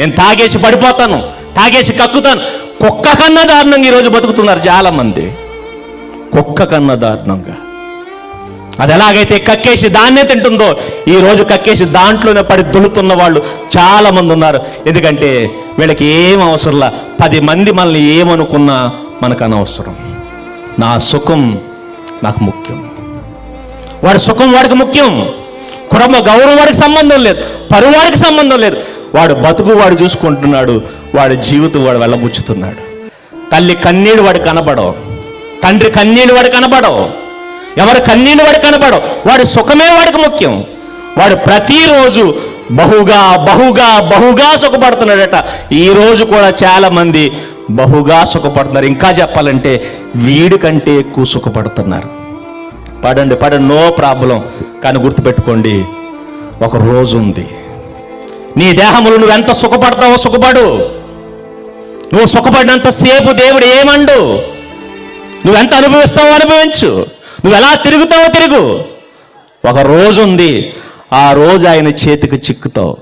నేను తాగేసి పడిపోతాను తాగేసి కక్కుతాను. కుక్క కన్నా దారుణంగా ఈరోజు బతుకుతున్నారు చాలా మంది కుక్క కన్నా దారుణంగా. అది ఎలాగైతే కక్కేసి దాన్నే తింటుందో ఈ రోజు కక్కేసి దాంట్లోనే పడి దులుతున్న వాళ్ళు చాలా మంది ఉన్నారు. ఎందుకంటే వీళ్ళకి ఏం అవసరంలా? పది మంది మనల్ని ఏమనుకున్నా మనకు అనవసరం. నా సుఖం నాకు ముఖ్యం. వాడి సుఖం వాడికి ముఖ్యం. కుటుంబ గౌరవం వాడికి సంబంధం లేదు. పరువాడికి సంబంధం లేదు. వాడు బతుకు వాడు చూసుకుంటున్నాడు వాడి జీవితం వాడు వెళ్ళబుచ్చుతున్నాడు. తల్లి కన్నీళ్ళు వాడు కనపడవు తండ్రి కన్నీళ్ళు వాడు కనబడవు ఎవరి కన్నీళ్ళు వాడు కనపడవు వాడి సుఖమే వాడికి ముఖ్యం. వాడు ప్రతిరోజు బహుగా బహుగా బహుగా సుఖపడుతున్నాడట. ఈ రోజు కూడా చాలా మంది బహుగా సుఖపడుతున్నారు. ఇంకా చెప్పాలంటే వీడి కంటే ఎక్కువ సుఖపడుతున్నారు. పడండి పడండి నో ప్రాబ్లం. కానీ గుర్తుపెట్టుకోండి ఒక రోజు ఉంది నీ దేహములు నువ్వు ఎంత సుఖపడతావో సుఖపడు. నువ్వు సుఖపడినంత సేపు దేవుడు ఏమండు? నువ్వెంత అనుభవిస్తావో అనుభవించు. నువ్వు ఎలా తిరుగుతావో తిరుగు. ఒక రోజు ఉంది ఆ రోజు ఆయన చేతికి చిక్కుతావు.